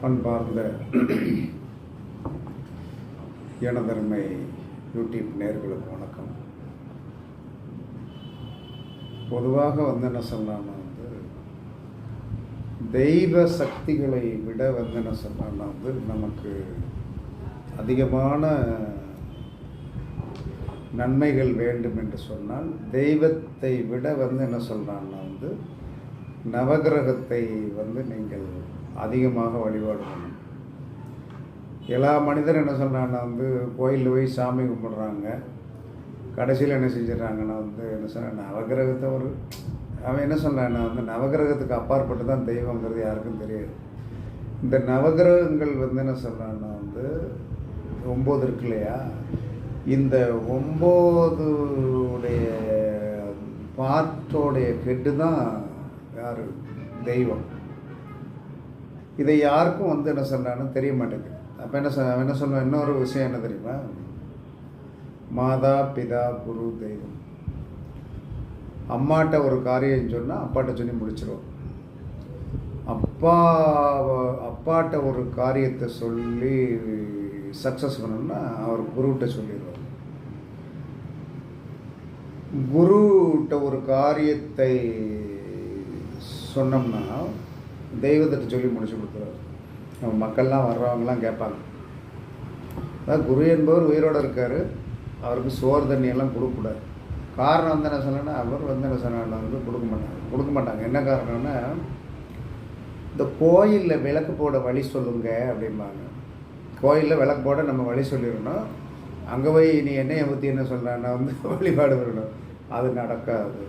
பண்பார்ந்த எனதருமை யூடியூப் நேர்களுக்கு வணக்கம். பொதுவாக வந்து என்ன சொல்லலாம்னா வந்து தெய்வ சக்திகளை விட வந்து என்ன சொல்லலாம்னா வந்து நமக்கு அதிகமான நன்மைகள் வேண்டும் என்று சொன்னால் தெய்வத்தை விட வந்து என்ன சொல்கிறான்னா வந்து நவகிரகத்தை வந்து நீங்கள் அதிகமாக வழிபாடு பண்ணணும் எல்லா மனிதரும் என்ன சொல்கிறாங்கன்னா வந்து கோயிலில் போய் சாமி கும்பிட்றாங்க. கடைசியில் என்ன செஞ்சிடறாங்கன்னா வந்து என்ன சொல்ற நவகிரகத்தை ஒரு அவன் என்ன சொல்கிறான்னா வந்து நவகிரகத்துக்கு அப்பாற்பட்டு தான் தெய்வங்கிறது யாருக்கும் தெரியாது. இந்த நவகிரகங்கள் வந்து என்ன சொல்கிறான்னா வந்து ஒம்பது இருக்கு இல்லையா? இந்த ஒம்போதுடைய பாட்டோடைய கெட்டு தான் யார்? தெய்வம். இதை யாருக்கும் வந்து என்ன சொல்கிறான்னு தெரிய மாட்டேங்குது. அப்போ என்ன சொல் என்ன சொல்லுவான்? இன்னொரு விஷயம் என்ன தெரியுமா? மாதா பிதா குரு தெய்வம். அம்மாட்ட ஒரு காரியம் சொன்னால் அப்பாட்ட சொல்லி முடிச்சிருவோம். அப்பா அப்பாட்ட ஒரு காரியத்தை சொல்லி சக்ஸஸ் பண்ணணும்னா அவர் குருகிட்ட சொல்லிடுவார். குருகிட்ட ஒரு காரியத்தை சொன்னோம்னா தெய்வத்திட்ட சொல்லி முடிச்சு கொடுத்துருவார் நம்ம மக்கள்லாம் வர்றவங்கலாம் கேட்பாங்க. அதாவது குரு என்பவர் உயிரோடு இருக்கார். அவருக்கு சோறு தண்ணியெல்லாம் கொடுக்கக்கூடாது. காரணம் வந்து என்ன சொல்லணும்னா அவர் வந்து என்ன சொன்னா வந்து கொடுக்க மாட்டாங்க. கொடுக்க மாட்டாங்க. என்ன காரணம்னா இந்த கோயிலில் விளக்கு போட வழி சொல்லுங்க அப்படிம்பாங்க. கோயிலில் விளக்கு போட நம்ம வழி சொல்லிடணும். அங்கே போய் நீ என்னையை பற்றி என்ன சொல்கிறான்னா வந்து வழிபாடு வரணும் அது நடக்காது.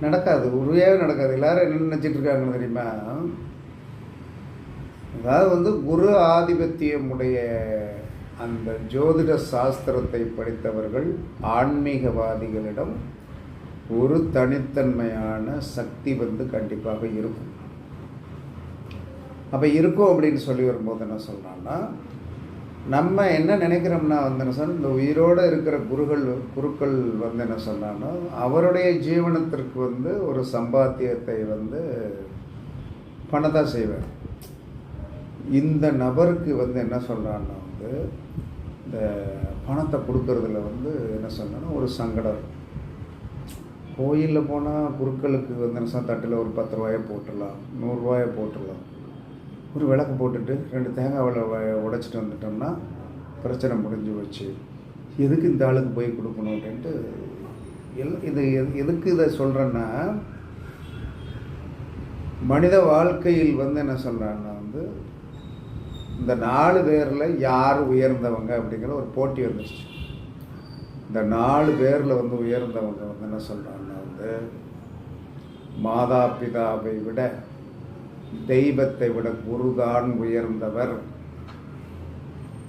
நடக்காது உருவையாகவே நடக்காது. எல்லாரும் என்ன நினச்சிட்டு இருக்காங்க தெரியுமா? அதாவது வந்து குரு ஆதிபத்தியமுடைய அந்த ஜோதிட சாஸ்திரத்தை படித்தவர்கள் ஆன்மீகவாதிகளிடம் ஒரு தனித்தன்மையான சக்தி வந்து கண்டிப்பாக இருக்கும். அப்போ இருக்கும் அப்படின்னு சொல்லி வரும்போது என்ன சொல்கிறான்னா நம்ம என்ன நினைக்கிறோம்னா வந்து என்ன சொன்னால் இந்த உயிரோடு இருக்கிற குருகள் குருக்கள் வந்து என்ன சொன்னான்னா அவருடைய ஜீவனத்திற்கு வந்து ஒரு சம்பாத்தியத்தை வந்து பண்ணதான் செய்வேன் இந்த நபருக்கு வந்து என்ன சொல்கிறான்னா வந்து இந்த பணத்தை கொடுக்கறதுல வந்து என்ன சொன்னா ஒரு சங்கடம் கோயிலில் போனால் குருக்களுக்கு வந்து என்ன தட்டில் ஒரு பத்து ரூபாயை போட்டுடலாம் நூறுரூவாயை போட்டுடலாம். ஒரு விளக்கு போட்டுட்டு ரெண்டு தேங்காய் உடைச்சிட்டு வந்துட்டோம்னா பிரச்சனை முடிஞ்சு வச்சு எதுக்கு இந்த ஆளுக்கு போய் கொடுக்கணும் அப்படின்ட்டு எல் இது எது- எதுக்கு இதை சொல்கிறேன்னா மனித வாழ்க்கையில் வந்து என்ன சொல்கிறான்னா வந்து இந்த நாலு பேரில் யார் உயர்ந்தவங்க அப்படிங்கிற ஒரு போட்டி வந்துச்சு இந்த நாலு பேரில் வந்து உயர்ந்தவங்க வந்து என்ன சொல்கிறாங்கன்னா வந்து மாதா பிதாவை விட தெய்வத்தை விட குருதான் உயர்ந்தவர்.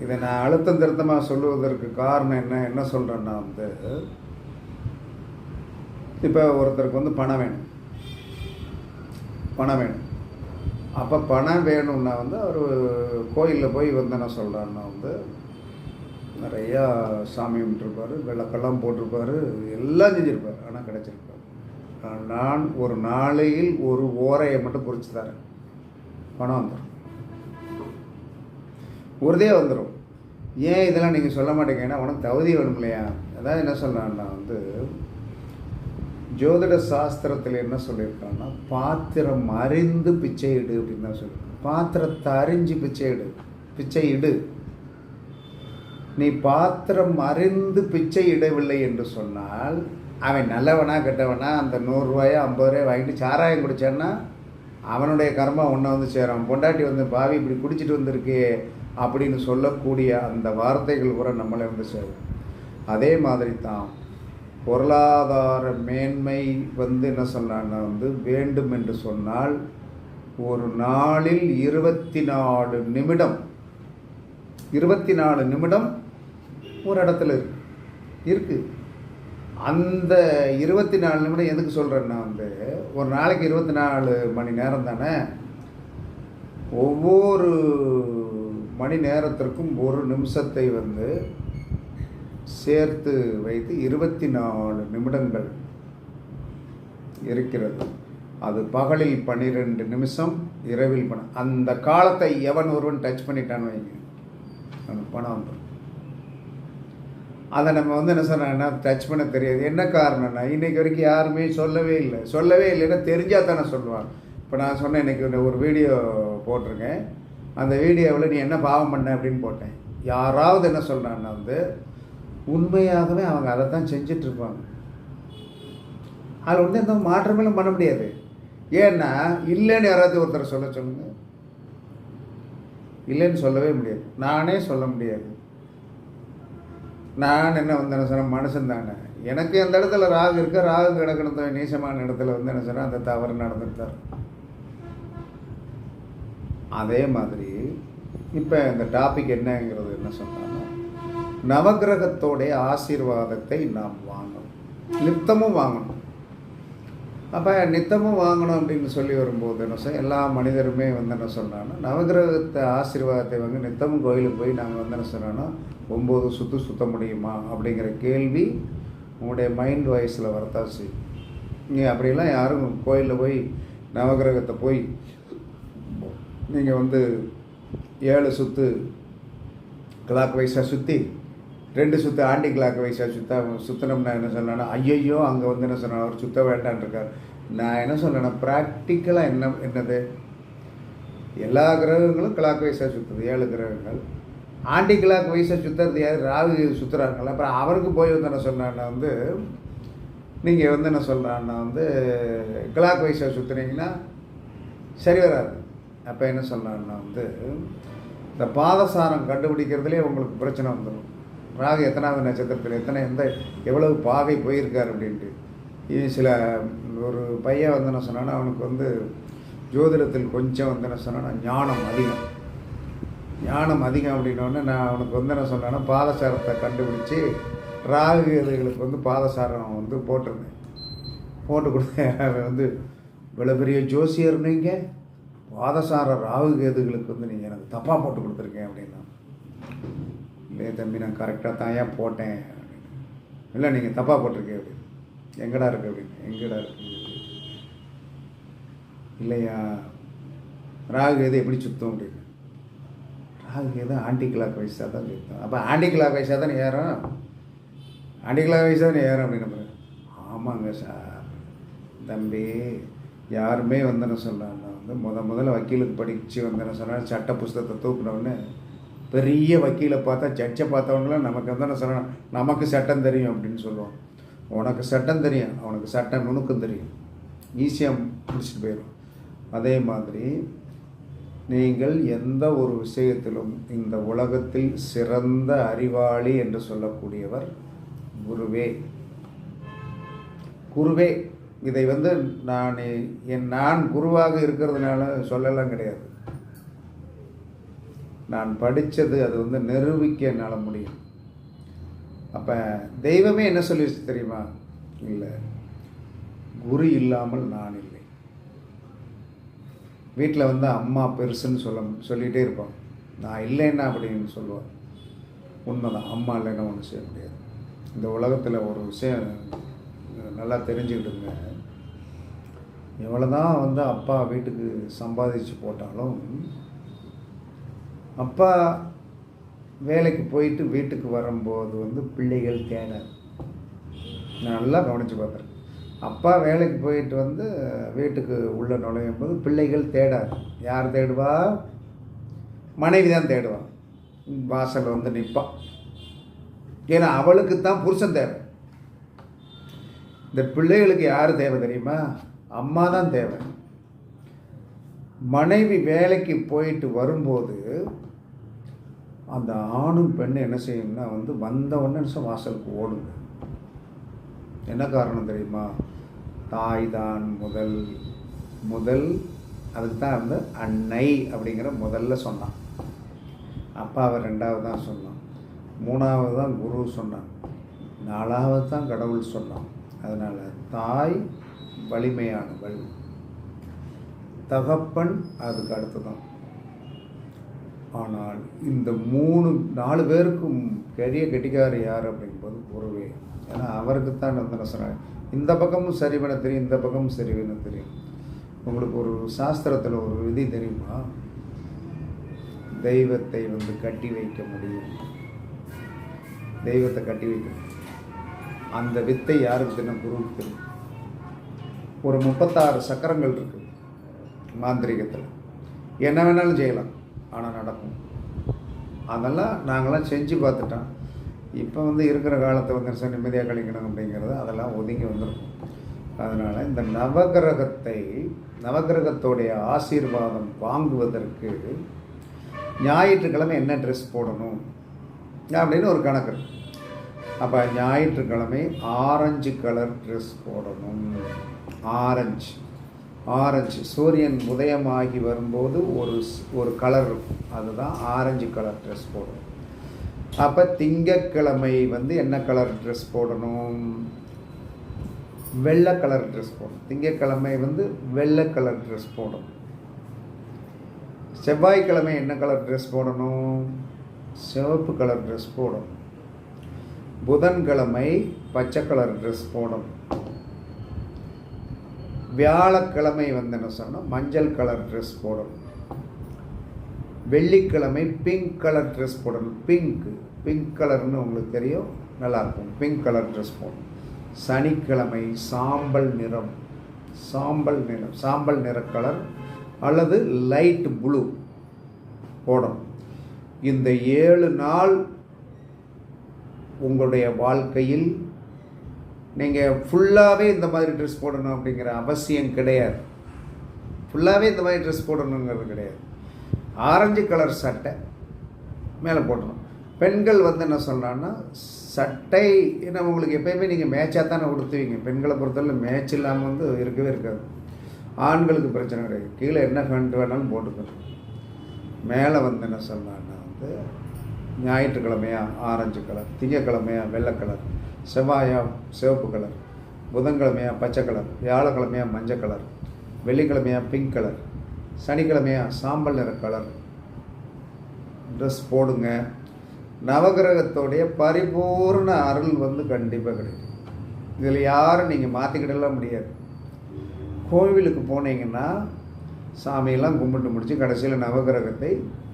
இதை நான் அழுத்தம் திருத்தமாக சொல்லுவதற்கு காரணம் என்ன? என்ன சொல்கிறேன்னா வந்து இப்போ ஒருத்தருக்கு வந்து பணம் வேணும். பணம் வேணும். அப்போ பணம் வேணும்னா வந்து அவர் கோயிலில் போய் வந்து என்ன சொல்கிறாருன்னா வந்து நிறையா சாமி கும்பிட்டுருப்பாரு விளக்கெல்லாம் போட்டிருப்பாரு எல்லாம் செஞ்சுருப்பார். ஆனால் கிடச்சிருப்பார் நான் ஒரு நாளையில் ஒரு ஓரையை மட்டும் குறித்து தரேன். பணம் வந்துடும் உறுதியாக வந்துடும் ஏன் இதெல்லாம் நீங்கள் சொல்ல மாட்டேங்கன்னா உனக்கு தகுதி வேணும் இல்லையா? அதாவது என்ன சொல்கிறான்னா வந்து ஜோதிட சாஸ்திரத்தில் என்ன சொல்லியிருக்காங்கன்னா பாத்திரம் அறிந்து பிச்சை இடு அப்படின்னு தான் சொல்லியிருக்காங்க. பாத்திரத்தை அறிஞ்சு பிச்சை இடு. பிச்சை இடு. நீ பாத்திரம் அறிந்து பிச்சை இடவில்லை என்று சொன்னால் அவன் நல்லவனா கெட்டவனா அந்த நூறுரூவாயோ ஐம்பது ரூபாய் வாங்கிட்டு சாராயம் குடித்தான்னா அவனுடைய கர்மா ஒன்றை வந்து சேரும். பொண்டாட்டி வந்து பாவி இப்படி குடிச்சிட்டு வந்திருக்கு அப்படின்னு சொல்லக்கூடிய அந்த வார்த்தைகள் கூட நம்மளை வந்து சேரும். அதே மாதிரி தான் பொருளாதார மேன்மை வந்து என்ன சொன்னான்னா வந்து வேண்டும் என்று சொன்னால் ஒரு நாளில் இருபத்தி நாலு நிமிடம் இருபத்தி நாலு நிமிடம் ஒரு இடத்துல இருக்கு. இருக்குது அந்த இருபத்தி நாலு நிமிடம் எதுக்கு சொல்கிறேன்னா வந்து ஒரு நாளைக்கு இருபத்தி நாலு மணி நேரம் தானே? ஒவ்வொரு மணி நேரத்திற்கும் ஒரு நிமிஷத்தை வந்து சேர்த்து வைத்து இருபத்தி நாலு நிமிடங்கள் இருக்கிறது. அது பகலில் பன்னிரெண்டு நிமிஷம் இரவில் பணம் அந்த காலத்தை எவன் ஒருவன் டச் பண்ணிட்டான்னு வைங்க. அந்த பணம் வந்துடும் அதை நம்ம வந்து என்ன சொன்னா டச் பண்ண தெரியாது. என்ன காரணம்னா இன்றைக்கி வரைக்கும் யாருமே சொல்லவே இல்லை. சொல்லவே இல்லைன்னா தெரிஞ்சால் தானே சொல்லுவாங்க. இப்போ நான் சொன்னேன் இன்றைக்கி ஒரு வீடியோ போட்டிருக்கேன். அந்த வீடியோவில் நீ என்ன பாவம் பண்ண அப்படின்னு போட்டேன். யாராவது என்ன சொல்கிறான்னா வந்து உண்மையாகவே அவங்க அதை தான் செஞ்சிட்ருப்பாங்க அதில் வந்து எந்த மாற்றமேலும் பண்ண முடியாது. ஏன்னா இல்லைன்னு யாராவது ஒருத்தர் சொல்ல சொல்லுங்க. இல்லைன்னு சொல்லவே முடியாது. நானே சொல்ல முடியாது. நான் என்ன வந்து என்ன மனுஷன் தானே. எனக்கு அந்த இடத்துல ராகு இருக்க ராகு கிடக்கணும் நீசமான இடத்துல வந்து என்ன சொன்னால் அந்த தவறு நடந்துட்டார். அதே மாதிரி இப்போ இந்த டாபிக் என்னங்கிறது என்ன சொன்னாங்கன்னா நவகிரகத்தோடைய ஆசீர்வாதத்தை நாம் வாங்கணும். நித்தமும் வாங்கணும். அப்போ நித்தமும் வாங்கணும் அப்படின்னு சொல்லி வரும்போது என்ன சொல் எல்லா மனிதருமே வந்து என்ன சொன்னாங்கன்னா நவகிரகத்தை ஆசீர்வாதத்தை வந்து நித்தமும் கோயிலுக்கு போய் நாங்கள் வந்து என்ன சொன்னோன்னா ஒம்பது சுற்று சுத்த முடியுமா அப்படிங்கிற கேள்வி உங்களுடைய மைண்ட் வாய்ஸில் வரத்தான் செய்யும் நீங்கள் அப்படிலாம் யாரும் கோயிலில் போய் நவகிரகத்தை போய் நீங்கள் வந்து ஏழு சுற்று கிளாக் வைஸாக சுற்றி ரெண்டு சுற்று ஆண்டி கிளாக் வைஸாக சுற்ற சுற்றினோம்னா என்ன சொன்னேன்னா ஐயையோ அங்கே வந்து என்ன சொன்னா அவர் சுற்ற வேண்டான் இருக்கார். நான் என்ன சொன்னேன்னா ப்ராக்டிக்கலாக என்ன என்னது? எல்லா கிரகங்களும் கிளாக் வைஸாக சுற்றுது ஏழு கிரகங்கள். ஆண்டி கிளாக் வயசை சுற்றுறது யார்? ராகு சுற்றுறாங்கல்ல அப்புறம் அவருக்கு போய் வந்து என்ன சொன்னான்னா வந்து நீங்கள் வந்து என்ன சொல்கிறான்னா வந்து கிளாக் வயசை சுற்றுனீங்கன்னா சரி வராது. அப்போ என்ன சொல்கிறான்னா வந்து இந்த பாதசாரம் கண்டுபிடிக்கிறதுலே உங்களுக்கு பிரச்சனை வந்துடும் ராகு எத்தனாவது நட்சத்திரத்தில் எத்தனை எந்த எவ்வளவு பாகை போயிருக்கார் அப்படின்ட்டு. இது சில ஒரு பையன் வந்து என்ன சொன்னான்னா அவனுக்கு வந்து ஜோதிடத்தில் கொஞ்சம் வந்து என்ன சொன்னான்னா ஞானம் அதிகம். ஞானம் அதிகம் அப்படின்னோடனே நான் அவனுக்கு வந்து என்ன சொன்னேன்னா பாதசாரத்தை கண்டுபிடிச்சி ராகு இதுகளுக்கு வந்து பாதசாரம் வந்து போட்டிருந்தேன். போட்டு கொடுத்தேன். அவன் வந்து இவ்வளோ பெரிய ஜோசியர் நீங்கள் பாதசார ராகு கேதுகளுக்கு வந்து நீங்கள் எனக்கு தப்பாக போட்டு கொடுத்துருக்கேன் அப்படின்னா. இல்லையே தம்பி நான் கரெக்டாக தான் ஏன் போட்டேன்? அப்படின்னு. இல்லை நீங்கள் தப்பாக போட்டிருக்கேன் அப்படின்னு. எங்கடா இருக்கு? அப்படின்னு. எங்கடா இருக்கு? இல்லையா? ராகு கேது எப்படி சுத்தம் அப்படின்னு. அதுக்கு கேது ஆன்டி கிளாக் வைஸாக தான் சுத்தம் அப்போ ஆன்டி கிளாக் வைஸாக தான் ஏறும்? ஆன்டி கிளாக் வைஸாக தானே ஏறும் அப்படின்னு ஆமாங்க சார். தம்பி யாருமே வந்தேன்னு சொன்னால் வந்து முத முதல்ல வக்கீலுக்கு படித்து வந்தேன்னு சொன்னால் சட்ட புஸ்தகத்தை தூக்குனவுடனே பெரிய வக்கீலை பார்த்தா ஜட்ஜை பார்த்தவங்களாம் நமக்கு வந்தேன்னு சொன்னான் சொன்னால் நமக்கு சட்டம் தெரியும் அப்படின்னு சொல்லுவோம் உனக்கு சட்டம் தெரியும். அவனுக்கு சட்டம் நுணுக்கம் தெரியும். ஈஸியாக முடிச்சுட்டு போயிடும் அதே மாதிரி நீங்கள் எந்த ஒரு விஷயத்திலும் இந்த உலகத்தில் சிறந்த அறிவாளி என்று சொல்லக்கூடியவர் குருவே. குருவே இதை வந்து நான் என் நான் குருவாக இருக்கிறதுனால சொல்லலாம் கிடையாது. நான் படித்தது அது வந்து நிரூபிக்க என்னால் முடியும். அப்போ தெய்வமே என்ன சொல்லிடுச்சு தெரியுமா? இல்லை குரு இல்லாமல் நான் இல்லை. வீட்டில் வந்து அம்மா பெருசுன்னு சொல்ல சொல்லிகிட்டே இருப்பான் நான் இல்லைன்னா அப்படின்னு சொல்லுவான் உண்மைதான். அம்மா இல்லைன்னா ஒன்றும் செய்ய முடியாது. இந்த உலகத்தில் ஒரு விஷயம் நல்லா தெரிஞ்சுக்கிட்டுங்க. எவ்வளோ தான் வந்து அப்பா வீட்டுக்கு சம்பாதிச்சு போட்டாலும் அப்பா வேலைக்கு போயிட்டு வீட்டுக்கு வரும்போது வந்து பிள்ளைகள் தேனர் நான் நல்லா கவனித்து பார்த்துருக்கேன். அப்பா வேலைக்கு போயிட்டு வந்து வீட்டுக்கு உள்ளே நுழையும் போது பிள்ளைகள் தேடாது. யார் தேடுவா? மனைவி தான் தேடுவான் வாசல் வந்து நிற்பான் ஏன்னா அவளுக்கு தான் புருஷன் தேவை. இந்த பிள்ளைகளுக்கு யார் தேவை தெரியுமா? அம்மா தான் தேவை. மனைவி வேலைக்கு போயிட்டு வரும்போது அந்த ஆணும் பெண்ணும் என்ன செய்யணும்னா வந்து வந்த உடனே வாசலுக்கு ஓடுங்க. என்ன காரணம் தெரியுமா? தாய் தான் முதல். முதல் அதுக்கு தான் வந்து அன்னை அப்படிங்கிற முதல்ல சொன்னான். அப்பாவை ரெண்டாவது தான் சொன்னான். மூணாவது தான் குரு சொன்னான். நாலாவது தான் கடவுள் சொன்னான். அதனால் தாய் வலிமையானவள். தகப்பன் அதுக்கு அடுத்து தான் ஆனால் இந்த மூணு நாலு பேருக்கும் பெரிய கெட்டிக்காரர் யார் அப்படிங்கும்போது குருவே. ஏன்னா அவருக்கு தான் வந்து என்ன இந்த பக்கமும் சரி பண்ண தெரியும் இந்த பக்கமும் சரி பண்ண தெரியும். உங்களுக்கு ஒரு சாஸ்திரத்தில் ஒரு விதி தெரியுமா? தெய்வத்தை வந்து கட்டி வைக்க முடியும். தெய்வத்தை கட்டி வைக்க அந்த வித்தை யாருக்கு தெரியும்? குருவுக்கு தெரியும். ஒரு முப்பத்தாறு சக்கரங்கள் இருக்கு மாந்திரிகத்தில். என்ன வேணாலும் செய்யலாம். ஆனால் நடக்கும். அதெல்லாம் நாங்களாம் செஞ்சு பார்த்துட்டோம். இப்போ வந்து இருக்கிற காலத்தை வந்து சார் நிம்மதியாக கழிக்கணும் அப்படிங்கிறது அதெல்லாம் ஒதுங்கி வந்திருக்கும். அதனால் இந்த நவகிரகத்தை நவகிரகத்தோடைய ஆசீர்வாதம் வாங்குவதற்கு ஞாயிற்றுக்கிழமை என்ன ட்ரெஸ் போடணும்? அப்படின்னு ஒரு கணக்கு. அப்போ ஞாயிற்றுக்கிழமை ஆரஞ்சு கலர் ட்ரெஸ் போடணும். ஆரஞ்சு ஆரஞ்சு சூரியன் உதயமாகி வரும்போது ஒரு ஒரு கலர் இருக்கும். அதுதான் ஆரஞ்சு கலர் ட்ரெஸ் போடணும். அப்போ திங்கக்கிழமை வந்து என்ன கலர் ட்ரெஸ் போடணும்? வெள்ளை கலர் ட்ரெஸ் போடணும். திங்கக்கிழமை வந்து வெள்ளை கலர் ட்ரெஸ் போடணும். செவ்வாய்க்கிழமை என்ன கலர் ட்ரெஸ் போடணும்? சிவப்பு கலர் ட்ரெஸ் போடணும். புதன்கிழமை பச்சை கலர் ட்ரெஸ் போடணும். வியாழக்கிழமை வந்து என்ன சொன்னால் மஞ்சள் கலர் ட்ரெஸ் போடணும். வெள்ளிக்கிழமை பிங்க் கலர் ட்ரெஸ் போடணும். பிங்க் பிங்க் கலர்னு உங்களுக்கு தெரியும் நல்லாயிருக்கும். பிங்க் கலர் ட்ரெஸ் போடணும். சனிக்கிழமை சாம்பல் நிறம். சாம்பல் நிறம். சாம்பல் நிற கலர் அல்லது லைட் ப்ளூ போடணும். இந்த ஏழு நாள் உங்களுடைய வாழ்க்கையில் நீங்கள் ஃபுல்லாகவே இந்த மாதிரி ட்ரெஸ் போடணும் அப்படிங்கிற அவசியம் கிடையாது. ஃபுல்லாகவே இந்த மாதிரி ட்ரெஸ் போடணுங்கிறது கிடையாது. ஆரஞ்சு கலர் சட்டை மேலே போட்டுரும். பெண்கள் வந்து என்ன சொல்கிறான்னா சட்டை ஏன்னா உங்களுக்கு எப்பயுமே நீங்கள் மேட்சாக தானே உடுத்துவீங்க. பெண்களை பொறுத்தவரை மேட்ச் இல்லாமல் வந்து இருக்கவே இருக்காது. ஆண்களுக்கு பிரச்சனை கிடையாது. கீழே என்ன ஃபேண்ட் வேணாலும் போட்டுக்கணும். மேலே வந்து என்ன சொல்லலான்னா வந்து ஞாயிற்றுக்கிழமையா ஆரஞ்சு கலர் திங்கக்கிழமையா வெள்ளை கலர் செவ்வாயா சிவப்பு கலர் புதன்கிழமையா பச்சை கலர் வியாழக்கிழமையா மஞ்சள் கலர் வெள்ளிக்கிழமையா பிங்க் கலர் சனிக்கிழமையா? சாம்பல் நிற கலர் ட்ரெஸ் போடுங்க. நவகிரகத்தோடைய பரிபூர்ண அருள் வந்து கண்டிப்பாக கிடைக்கும். இதில் யாரும் நீங்கள் மாற்றிக்கிடலாம் முடியாது. கோவிலுக்கு போனீங்கன்னா சாமியெல்லாம் கும்பிட்டு முடிச்சு கடைசியில் நவகிரகத்தை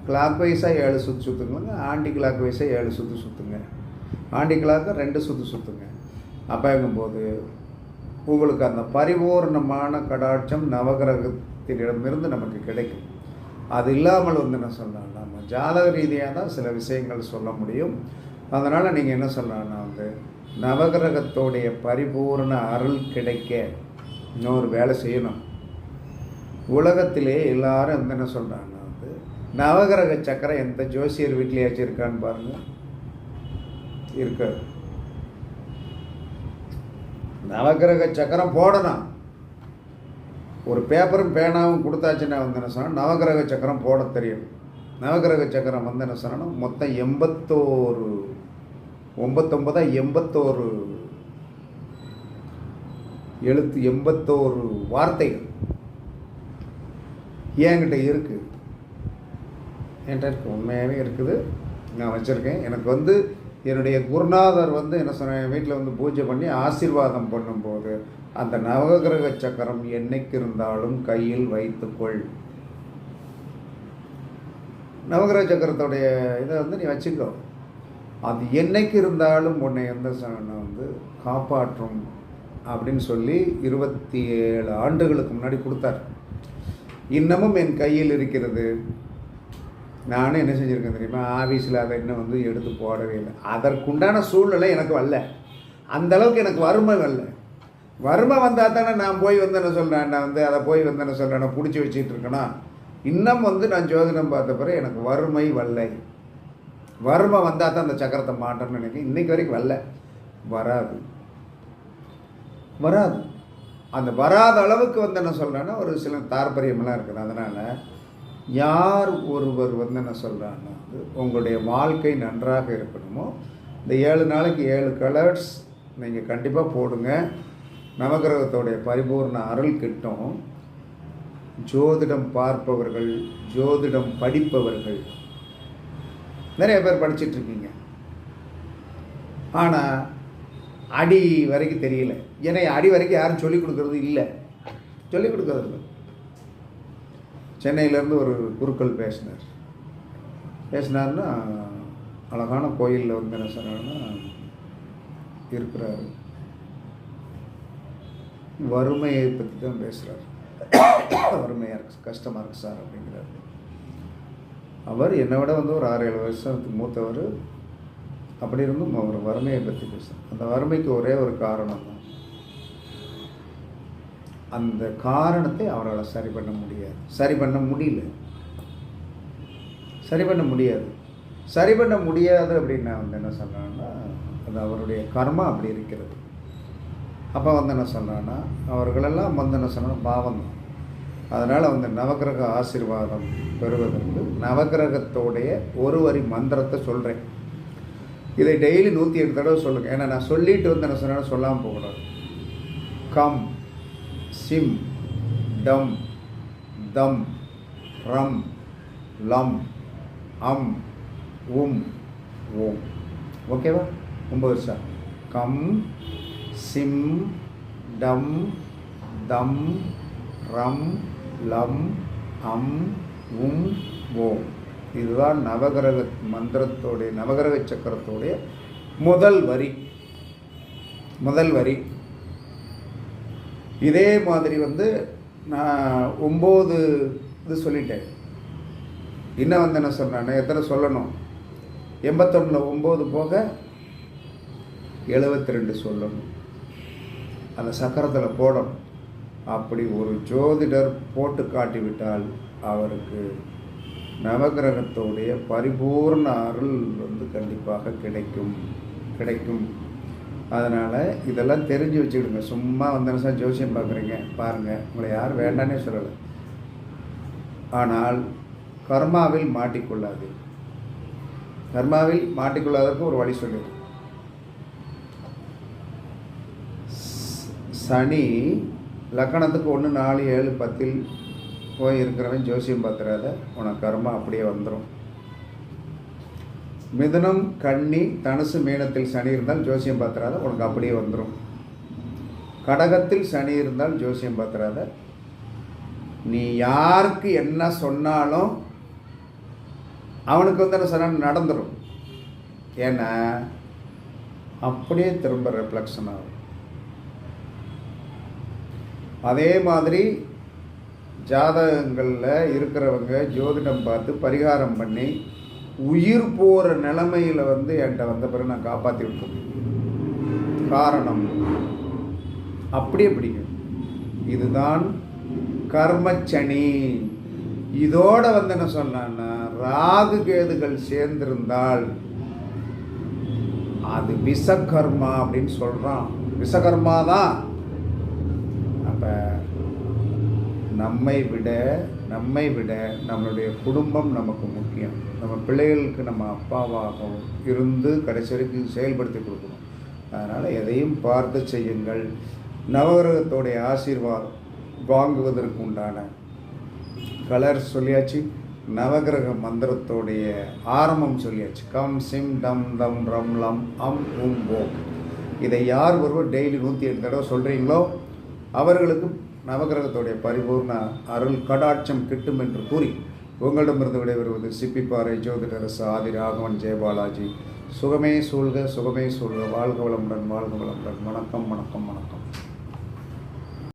கிளாக் வைஸாக ஏழு சுற்று சுற்றுங்க ஆண்டி கிளாக் வைஸாக ஏழு சுற்று சுற்றுங்க ஆண்டி கிளாக்கு ரெண்டு சுற்று சுற்றுங்க அப்போங்கும்போது உங்களுக்கு அந்த பரிபூர்ணமான கடாட்சம் நவகிரகத்தினிடமிருந்து நமக்கு கிடைக்கும். அது இல்லாமல் வந்து என்ன சொல்லலாம் நம்ம ஜாதக ரீதியாக தான் சில விஷயங்கள் சொல்ல முடியும். அதனால் நீங்கள் என்ன சொல்லலாம்னா வந்து நவகிரகத்தோடைய பரிபூர்ண அருள் கிடைக்க இன்னொரு வேலை செய்யணும். உலகத்திலே எல்லாரும் வந்து என்ன சொல்கிறாங்கன்னா வந்து நவகிரக சக்கரம் எந்த ஜோசியர் வீட்லேயாச்சும் இருக்கான்னு பாருங்கள் இருக்காது. நவகிரக சக்கரம் போடணும். ஒரு பேப்பரும் பேனாவும் கொடுத்தாச்சுன்னா வந்து என்ன சொன்னால் நவகிரக சக்கரம் போட தெரியும். நவகிரக சக்கரம் வந்து என்ன சொன்னா மொத்தம் எண்பத்தோரு ஒம்பத்தொம்பதா எண்பத்தோரு எழுத்து எண்பத்தோரு வார்த்தைகள். என்கிட்ட இருக்குது என்கிட்ட இருக்குது உண்மையாகவே இருக்குது. நான் வச்சுருக்கேன். எனக்கு வந்து என்னுடைய குருநாதர் வந்து என்ன சொன்ன வீட்டில் வந்து பூஜை பண்ணி ஆசீர்வாதம் பண்ணும்போது அந்த நவகிரக சக்கரம் என்னைக்கு இருந்தாலும் கையில் வைத்துக்கொள். நவகிரக சக்கரத்துடைய இதை வந்து நீ வச்சுக்கோ. அது என்னைக்கு இருந்தாலும் உன்னை எந்த வந்து காப்பாற்றும் அப்படின்னு சொல்லி இருபத்தி ஏழு ஆண்டுகளுக்கு முன்னாடி கொடுத்தார். இன்னமும் என் கையில் இருக்கிறது. நானும் என்ன செஞ்சுருக்கேன் தெரியுமா? ஆஃபீஸில் அதை இன்னும் வந்து எடுத்து போடவே இல்லை. அதற்குண்டான சூழ்நிலை எனக்கு வரல. அந்த அளவுக்கு எனக்கு வறுமை வரல. வறுமை வந்தால் தானே நான் போய் வந்தேன்னு சொல்கிறேன் நான் வந்து அதை போய் வந்தேன்னு என்ன சொல்கிறேன் பிடிச்சி வச்சுட்டு இருக்கணும் இன்னும் வந்து நான் ஜோதிடம் பார்த்த பிறகு எனக்கு வறுமை வல்லை வறுமை வந்தால் தான் அந்த சக்கரத்தை மாட்டோம்னு நினைக்கிறேன். இன்றைக்கு வரைக்கும் வரல. வராது. வராது. அந்த வராத அளவுக்கு வந்து என்ன சொல்கிறேன்னா ஒரு சில தாற்பரியமெல்லாம் இருக்குது. அதனால் யார் ஒருவர் வந்து என்ன சொல்கிறாங்கன்னா வந்து உங்களுடைய வாழ்க்கை நன்றாக இருக்கணுமோ இந்த ஏழு நாளைக்கு ஏழு கலர்ஸ் நீங்கள் கண்டிப்பாக போடுங்க. நவகிரகத்தோடைய பரிபூர்ண அருள் கிட்டும். ஜோதிடம் பார்ப்பவர்கள் ஜோதிடம் படிப்பவர்கள். நிறைய பேர் படிச்சிட்டு இருக்கீங்க. ஆனால் அடி வரைக்கும் தெரியல. ஏன்னா அடி வரைக்கும் யாரும் சொல்லிக் கொடுக்கறது இல்லை. சொல்லிக் கொடுக்கறது இல்லை. சென்னையிலேருந்து ஒரு குருக்கள் பேசினார். பேசினார்னா அழகான கோயிலில் வந்து என்ன சொன்னார்னா இருக்கிறாரு. வறுமையை பற்றி தான் பேசுகிறார் வறுமையாக இருக்கு கஷ்டமாக இருக்குது சார் அப்படிங்கிறார். அவர் என்னை விட வந்து ஒரு ஆறு ஏழு வருஷத்துக்கு மூத்தவர். அப்படி இருந்தும் அவர் வறுமையை பற்றி பேசுகிறார் அந்த வறுமைக்கு ஒரே ஒரு காரணம் தான் அந்த காரணத்தை அவரால் சரி பண்ண முடியாது. சரி பண்ண முடியல. சரி பண்ண முடியாது. சரி பண்ண முடியாது அப்படின்னு நான் வந்து என்ன சொல்கிறேன்னா அது அவருடைய கர்மா அப்படி இருக்கிறது. அப்போ வந்து என்ன சொல்கிறேன்னா அவர்களெல்லாம் வந்து என்ன சொன்னால் பாவம் தான் அதனால் வந்து நவக்கிரக ஆசீர்வாதம் பெறுவதற்கு நவக்கிரகத்தோடைய ஒரு வரி மந்திரத்தை சொல்கிறேன் இதை டெய்லி நூற்றி எட்டு தடவை சொல்லுங்கள் ஏன்னா நான் சொல்லிட்டு வந்து என்ன சொன்னேன்னா சொல்லாமல் போகக்கூடாது. கம் சிம் டம் தம் ரம் லம் அம் உம் ஓம் ஓகேவா? ஒம்பது வருஷம். கம் சிம் டம் தம் ரம் லம் அம் உம் ஓம் இதுதான் நவகிரக மந்திரத்தோடைய நவகிரக சக்கரத்தோடைய முதல் வரி. முதல் வரி. இதே மாதிரி வந்து நான் ஒம்பது இது சொல்லிட்டேன். இன்னும் வந்து என்ன சொன்னேன் எத்தனை சொல்லணும்? எண்பத்தொன்னில் ஒம்பது போக எழுபத்தி ரெண்டு சொல்லணும். அந்த சக்கரத்தில் போடணும். அப்படி ஒரு ஜோதிடர் போட்டு காட்டிவிட்டால் அவருக்கு நவகிரகத்தோடைய பரிபூர்ண அருள் வந்து கண்டிப்பாக கிடைக்கும். கிடைக்கும். அதனால் இதெல்லாம் தெரிஞ்சு வச்சுக்கிடுங்க. சும்மா வந்து சார் ஜோசியம் பார்க்குறீங்க? பாருங்கள் உங்களை யாரும் வேண்டானே சொல்லலை. ஆனால் கர்மாவில் மாட்டிக்கொள்ளாது. கர்மாவில் மாட்டிக்கொள்ளாதற்கு ஒரு வழி சொல்லுது சனி லக்கணத்துக்கு ஒன்று நாலு ஏழு பத்தில் போய் இருக்கிறவன் ஜோசியம் பார்த்துறாத உனக்கு கர்மா அப்படியே வந்துடும் மிதுனம் கன்னி தனுசு மீனத்தில் சனி இருந்தால் ஜோசியம் பார்த்துறாத உனக்கு அப்படியே வந்துடும் கடகத்தில் சனி இருந்தால் ஜோசியம் பார்த்துறாத. நீ யாருக்கு என்ன சொன்னாலும் அவனுக்கு வந்து என்ன சொன்ன நடந்துடும் ஏன்னா அப்படியே திரும்ப ரிஃப்ளெக்ஷன் ஆகும். அதே மாதிரி ஜாதகங்களில் இருக்கிறவங்க ஜோதிடம் பார்த்து பரிகாரம் பண்ணி உயிர் போகிற நிலமையில் வந்து என்கிட்ட வந்த பிறகு நான் காப்பாற்றி விட்டேன் காரணம் அப்படியே பிடிக்கும் இதுதான் கர்மச்சனி. இதோட வந்து என்ன சொன்னான்னா ராகு கேதுகள் சேர்ந்திருந்தால் அது விஷகர்மா அப்படின்னு சொல்கிறான் விஷகர்மா தான் அப்போ நம்மை விட நம்மை விட நம்மளுடைய குடும்பம் நமக்கு முக்கியம். நம்ம பிள்ளைகளுக்கு நம்ம அப்பாவாகவும் இருந்து கடைசி வரைக்கும் செயல்படுத்தி கொடுக்கணும். அதனால் எதையும் பார்த்து செய்யுங்கள். நவகிரகத்தோடைய ஆசீர்வாதம் வாங்குவதற்கு உண்டான கலர் சொல்லியாச்சு நவகிரக மந்திரத்தோடைய ஆரம்பம் சொல்லியாச்சு. கம் சிம் டம் தம் ரம் லம் அம் உம் ஓம். இதை யார் ஒருவர் டெய்லி நூற்றி எட்டு தடவை சொல்கிறீங்களோ அவர்களுக்கு நவகிரகத்துடைய பரிபூர்ண அருள் கடாட்சம் கிட்டும் என்று கூறி உங்களிடமிருந்து விடைபெறுவது சிப்பிப்பாறை ஜோதிடரசு ஆதி ராகவன் ஜெயபாலாஜி சுகமே சூழ்க சுகமே சூழ்க. வாழ்க வளமுடன் வாழ்க வளமுடன். வணக்கம் வணக்கம் வணக்கம்.